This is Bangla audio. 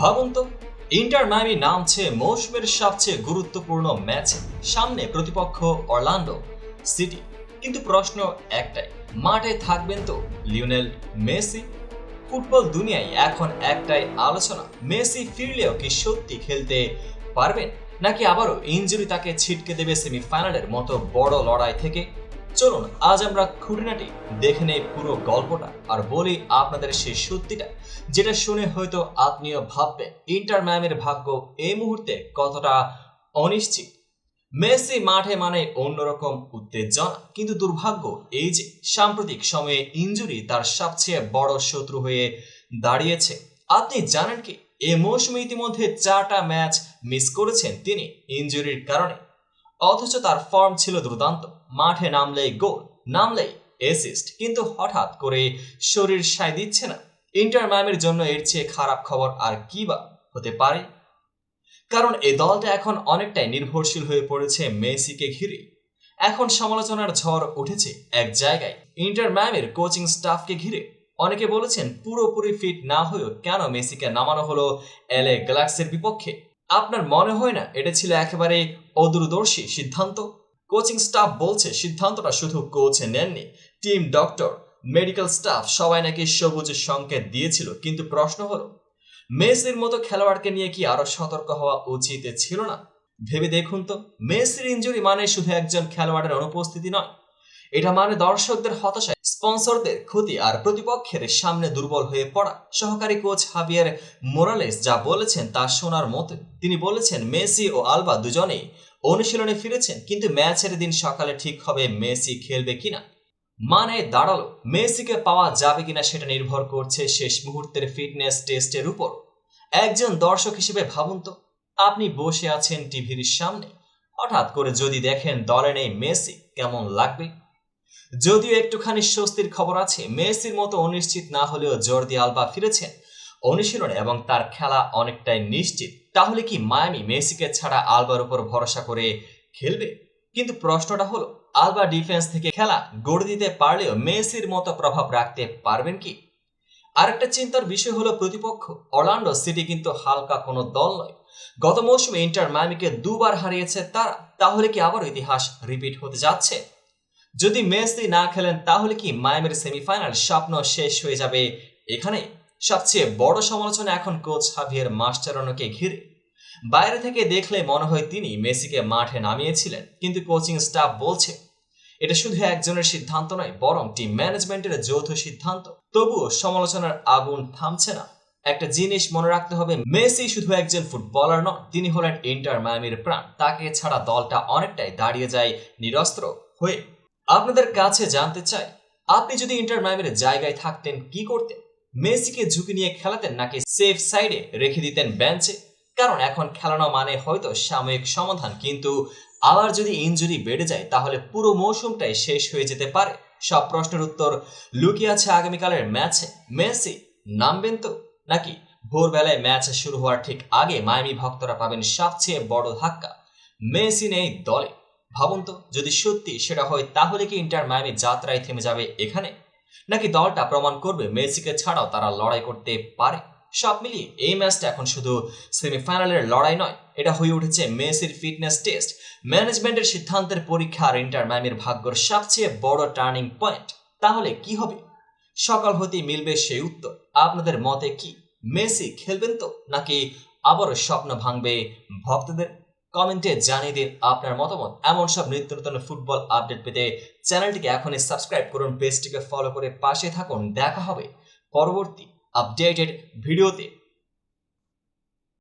ভাবুন তো, ইন্টার মায়ামি নামছে মৌসুমের সবচেয়ে গুরুত্বপূর্ণ ম্যাচে। সামনে প্রতিপক্ষ অরল্যান্ডো সিটি। কিন্তু প্রশ্ন একটাই, মাঠে থাকবেন তো লিওনেল মেসি? ফুটবল দুনিয়ায় এখন একটাই আলোচনা, মেসি ফিরলেও কি সত্যি খেলতে পারবেন? নাকি আবারও ইনজুরি তাকে ছিটকে দেবে সেমিফাইনালের মতো বড় লড়াই থেকে? চলুন, আজ আমরা খুঁটিনাটি দেখে নেই পুরো গল্পটা আর বলি আপনাদের সেই সত্যিটা, যেটা শুনে হয়তো আপনিও ভাববেন, ইন্টার ম্যামের ভাগ্য এই মুহূর্তে কতটা অনিশ্চিত। মেসি মাঠে মানে অন্যরকম উত্তেজনা, কিন্তু দুর্ভাগ্য এই যে, সাম্প্রতিক সময়ে ইঞ্জুরি তার সবচেয়ে বড় শত্রু হয়ে দাঁড়িয়েছে। আপনি জানেন কি, এ মৌসুমে ইতিমধ্যে চারটা ম্যাচ মিস করেছেন তিনি ইঞ্জুরির কারণে। অথচ তার ফর্ম ছিল দুর্দান্ত। মাঠে নামলেই গোল নামলেই এসিস্ট কিন্তু হঠাৎ করে শরীর সায় দিচ্ছে না। ইন্টার ম্যামের জন্য এর চেয়ে খারাপ খবর আর কি বা হতে পারে? কারণ এ দলটা এখন অনেকটাই নির্ভরশীল হয়ে পড়েছে মেসিকে ঘিরে। এখন সমালোচনার ঝড় উঠেছে এক জায়গায়। ইন্টার ম্যামের কোচিং স্টাফকে ঘিরে। অনেকে বলেছেন পুরোপুরি ফিট না হয়েও কেন মেসিকে নামানো হলো এলএ গ্যালাক্সের বিপক্ষে? আপনার মনে হয় না এটা ছিল একেবারে অদূরদর্শী সিদ্ধান্ত? কোচিং স্টাফ বলছে সিদ্ধান্তটা শুধু কোচ নেননি টিম ডক্টর মেডিকেল স্টাফ সবাই নাকি সবুজ সংকেত দিয়েছিল, কিন্তু প্রশ্ন হলো, মেসির মতো খেলোয়াড়কে নিয়ে কি আরও সতর্ক হওয়া উচিত ছিল না? ভেবে দেখুন তো, মেসির ইঞ্জুরি মানে শুধু একজন খেলোয়াড়ের অনুপস্থিতি নয়, এটা মানে দর্শকদের হতাশায় স্পন্সরদের ক্ষতি আর প্রতিপক্ষের সামনে দুর্বল হয়ে পড়া। সহকারী কোচ হাবিয়ার মোরালেস যা বলেছেন তা শোনার মতো। তিনি বলেছেন, মেসি ও আলবা দুজনেই অনুশীলনে ফিরেছেন, কিন্তু ম্যাচের দিন সকালে ঠিক হবে মেসি খেলবে কিনা। মানে দাঁড়াল, মেসিকে পাওয়া যাবে কিনা সেটা নির্ভর করছে শেষ মুহূর্তের ফিটনেস টেস্টের উপর। একজন দর্শক হিসেবে ভাবুন তো, আপনি বসে আছেন টিভির সামনে। হঠাৎ করে যদি দেখেন দলে নেই মেসি, কেমন লাগবে? যদিও একটুখানি স্বস্তির খবর আছে, মেসির মতো অনিশ্চিত না হলেও জর্দি আলবা ফিরেছেন। অনুশীলনে এবং তার খেলা অনেকটাই নিশ্চিত। তাহলে কি মায়ামি মেসিকে ছাড়া আলবার উপর ভরসা করে খেলবে? কিন্তু প্রশ্নটা হলো, আলবা ডিফেন্স থেকে খেলা গড়ে দিতে পারলেও মেসির মতো প্রভাব রাখতে পারবেন কি? আরেকটা চিন্তার বিষয় হলো প্রতিপক্ষ। অর্লান্ডো সিটি কিন্তু হালকা কোনো দল নয়। গত মৌসুমে ইন্টার মায়ামিকে দুবার হারিয়েছে তারা। তাহলে কি আবার ইতিহাস রিপিট হতে যাচ্ছে? যদি মেসি না খেলেন, তাহলে কি মায়ামির সেমিফাইনাল স্বপ্ন শেষ হয়ে যাবে? এখানে সবচেয়ে বড় সমালোচনা এখন কোচ হাভিয়ার মাস্টারনোকে ঘিরে। বাইরে থেকে দেখলে মনে হয় তিনি মেসিকে মাঠে নামিয়েছিলেন, কিন্তু কোচিং স্টাফ বলছে, এটা শুধু একজনের সিদ্ধান্ত নয়, বরং টিম ম্যানেজমেন্টের যৌথ সিদ্ধান্ত। তবুও সমালোচনার আগুন থামছে না। একটা জিনিস মনে রাখতে হবে, মেসি শুধু একজন ফুটবলার নন, তিনি হলেন ইন্টার মায়ামির প্রাণ। তাকে ছাড়া দলটা অনেকটাই দাঁড়িয়ে যায়, নিরস্ত্র হয়ে। আপনাদের কাছে জানতে চাই, আপনি যদি ইন্টার মায়ামির জায়গায় থাকতেন কি করতেন? মেসিকে ঝুঁকি নিয়ে খেলাতেন নাকি সেফ সাইডে রেখে দিতেন বেঞ্চে? কারণ এখন খেলানো মানে হয়তো সাময়িক সমাধান, কিন্তু আবার যদি ইনজুরি বেড়ে যায়, তাহলে পুরো মৌসুমটাই শেষ হয়ে যেতে পারে। সব প্রশ্নের উত্তর লুকিয়ে আছে আগামীকালের ম্যাচে। মেসি নামবেন তো? নাকি ভোরবেলায় ম্যাচ শুরু হওয়ার ঠিক আগে মায়ামি ভক্তরা পাবেন সবচেয়ে বড় ধাক্কা? মেসি নেই দলে। ভাবুন তো, যদি সত্যি সেটা হয়, তাহলে কি ইন্টার মায়ামি যাত্রায় থেমে যাবে এখানে? নাকি দলটা প্রমাণ করবে মেসিকে ছাড়াও তারা লড়াই করতে পারে? সব মিলিয়ে এই ম্যাচটা এখন শুধু সেমিফাইনালের লড়াই নয়, এটা হয়ে উঠেছে মেসির ফিটনেস টেস্ট। ম্যানেজমেন্টের সিদ্ধান্তের পরীক্ষা আর ইন্টার মায়ামির ভাগ্যর সবচেয়ে বড় টার্নিং পয়েন্ট। তাহলে কি হবে? সকাল হতেই মিলবে সেই উত্তর। আপনাদের মতে কি, মেসি খেলবেন তো, নাকি আবারও স্বপ্ন ভাঙবে ভক্তদের? কমেন্টে জানিয়ে দিন আপনার মতামত। এমন সব নিত্য নতুন ফুটবল আপডেট পেতে চ্যানেলটিকে এখনই সাবস্ক্রাইব করুন, পেজটিকে ফলো করে পাশে থাকুন। দেখা হবে পরবর্তী আপডেটেড ভিডিওতে।